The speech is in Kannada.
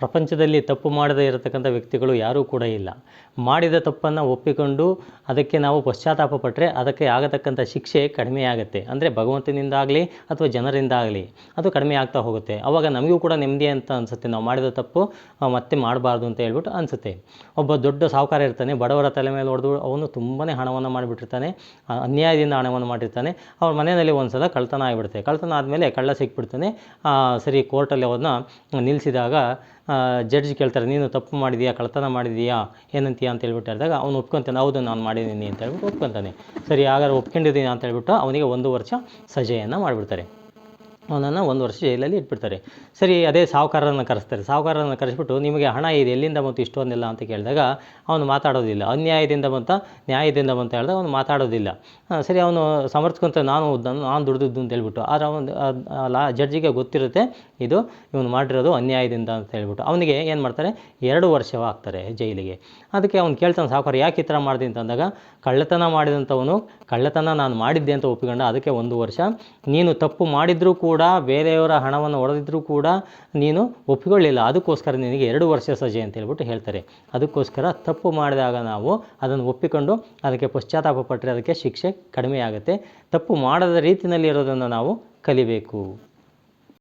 ಪ್ರಪಂಚದಲ್ಲಿ ತಪ್ಪು ಮಾಡದೇ ಇರತಕ್ಕಂಥ ವ್ಯಕ್ತಿಗಳು ಯಾರೂ ಕೂಡ ಇಲ್ಲ. ಮಾಡಿದ ತಪ್ಪನ್ನು ಒಪ್ಪಿಕೊಂಡು ಅದಕ್ಕೆ ನಾವು ಪಶ್ಚಾತ್ತಾಪ ಪಟ್ಟರೆ ಅದಕ್ಕೆ ಆಗತಕ್ಕಂಥ ಶಿಕ್ಷೆ ಕಡಿಮೆ ಆಗುತ್ತೆ. ಅಂದರೆ ಭಗವಂತನಿಂದಾಗಲಿ ಅಥವಾ ಜನರಿಂದ ಆಗಲಿ ಅದು ಕಡಿಮೆ ಆಗ್ತಾ ಹೋಗುತ್ತೆ. ಆವಾಗ ನಮಗೂ ಕೂಡ ನೆಮ್ಮದಿ ಅಂತ ಅನಿಸುತ್ತೆ. ನಾವು ಮಾಡಿದ ತಪ್ಪು ಮತ್ತೆ ಮಾಡಬಾರ್ದು ಅಂತ ಹೇಳ್ಬಿಟ್ಟು ಅನಿಸುತ್ತೆ. ಒಬ್ಬ ದೊಡ್ಡ ಸಾಹುಕಾರ ಇರ್ತಾನೆ, ಬಡವರ ತಲೆ ಮೇಲೆ ಹೊಡೆದು ಅವನು ತುಂಬಾ ಹಣವನ್ನು ಮಾಡಿಬಿಟ್ಟಿರ್ತಾನೆ ಅನ್ಯಾಯದಿಂದ ಹಣವನ್ನು ಮಾಡಿರ್ತಾನೆ. ಅವ್ರ ಮನೆಯಲ್ಲಿ ಒಂದು ಸಲ ಕಳ್ತನ ಆಗಿಬಿಡುತ್ತೆ. ಕಳ್ತನ ಆದಮೇಲೆ ಕಳ್ಳ ಸಿಕ್ಬಿಡ್ತಾನೆ. ಸರಿ, ಕೋರ್ಟಲ್ಲಿ ಅವನ್ನ ನಿಲ್ಲಿಸಿದಾಗ ಜಡ್ಜ್ ಕೇಳ್ತಾರೆ, ನೀನು ತಪ್ಪು ಮಾಡಿದೀಯಾ, ಕಳ್ಳತನ ಮಾಡಿದೀಯಾ, ಏನಂತೀಯ ಅಂತ ಹೇಳ್ಬಿಟ್ಟು ಹೇಳಿದಾಗ ಅವ್ನು ಒಪ್ಕೊತಾನೆ, ಹೌದು ನಾನು ಮಾಡಿದ್ದೀನಿ ಅಂತ ಹೇಳ್ಬಿಟ್ಟು ಒಪ್ಕೊತಾನೆ. ಸರಿ, ಹಾಗಾದ್ರೆ ಒಪ್ಕೊಂಡಿದ್ದೀನಿ ಅಂತ ಹೇಳ್ಬಿಟ್ಟು ಅವನಿಗೆ ಒಂದು ವರ್ಷ ಸಜೆಯನ್ನು ಮಾಡಿಬಿಡ್ತಾರೆ. ಅವನನ್ನು ಒಂದು ವರ್ಷ ಜೈಲಲ್ಲಿ ಇಟ್ಬಿಡ್ತಾರೆ. ಸರಿ, ಅದೇ ಸಾಹುಕಾರರನ್ನು ಕರೆಸ್ತಾರೆ. ಸಾಹುಕಾರರನ್ನು ಕರೆಸ್ಬಿಟ್ಟು, ನಿಮಗೆ ಹಣ ಇದೆ, ಎಲ್ಲಿಂದ ಬಂತು, ಇಷ್ಟೊಂದಿಲ್ಲ? ಅಂತ ಕೇಳಿದಾಗ, ಅವನು ಮಾತಾಡೋದಿಲ್ಲ. ಅನ್ಯಾಯದಿಂದ ಬಂತ, ನ್ಯಾಯದಿಂದ ಬಂತ? ಹೇಳಿದಾಗ, ಅವನು ಮಾತಾಡೋದಿಲ್ಲ. ಸರಿ, ಅವನು ಸಮರ್ಥಕಂತ ನಾನು ನಾನು ದುಡ್ದಿದ್ದು ಅಂತ ಹೇಳ್ಬಿಟ್ಟು. ಆದರೆ ಅವನು ಲಾ, ಜಡ್ಜಿಗೆ ಗೊತ್ತಿರುತ್ತೆ, ಇದು ಇವನು ಮಾಡಿರೋದು ಅನ್ಯಾಯದಿಂದ ಅಂತ ಹೇಳ್ಬಿಟ್ಟು. ಅವನಿಗೆ ಏನು ಮಾಡ್ತಾರೆ? ಎರಡು ವರ್ಷವಾಗ್ತಾರೆ ಜೈಲಿಗೆ. ಅದಕ್ಕೆ ಅವ್ನು ಕೇಳ್ತಾನೆ, ಸಾಹುಕಾರ, ಯಾಕೆ ಈ ಥರ ಮಾಡಿದೆ? ಅಂತಂದಾಗ ಕಳ್ಳತನ ಮಾಡಿದಂಥವನು, ಕಳ್ಳತನ ನಾನು ಮಾಡಿದ್ದೆ ಅಂತ ಒಪ್ಪಿಕೊಂಡ, ಅದಕ್ಕೆ ಒಂದು ವರ್ಷ. ನೀನು ತಪ್ಪು ಮಾಡಿದರೂ ಕೂಡ ಬೇರೆಯವರ ಹಣವನ್ನು ಒಡೆದಿದ್ದರೂ ಕೂಡ ನೀನು ಒಪ್ಪಿಕೊಳ್ಳಿಲ್ಲ. ಅದಕ್ಕೋಸ್ಕರ ನಿನಗೆ ಎರಡು ವರ್ಷ ಸಜೆ ಅಂತ ಹೇಳ್ಬಿಟ್ಟು ಹೇಳ್ತಾರೆ. ಅದಕ್ಕೋಸ್ಕರ ತಪ್ಪು ಮಾಡಿದಾಗ ನಾವು ಅದನ್ನು ಒಪ್ಪಿಕೊಂಡು ಅದಕ್ಕೆ ಪಶ್ಚಾತ್ತಾಪ ಪಟ್ಟರೆ ಅದಕ್ಕೆ ಶಿಕ್ಷೆ ಕಡಿಮೆಯಾಗುತ್ತೆ. ತಪ್ಪು ಮಾಡದ ರೀತಿಯಲ್ಲಿ ಇರೋದನ್ನು ನಾವು ಕಲಿಬೇಕು.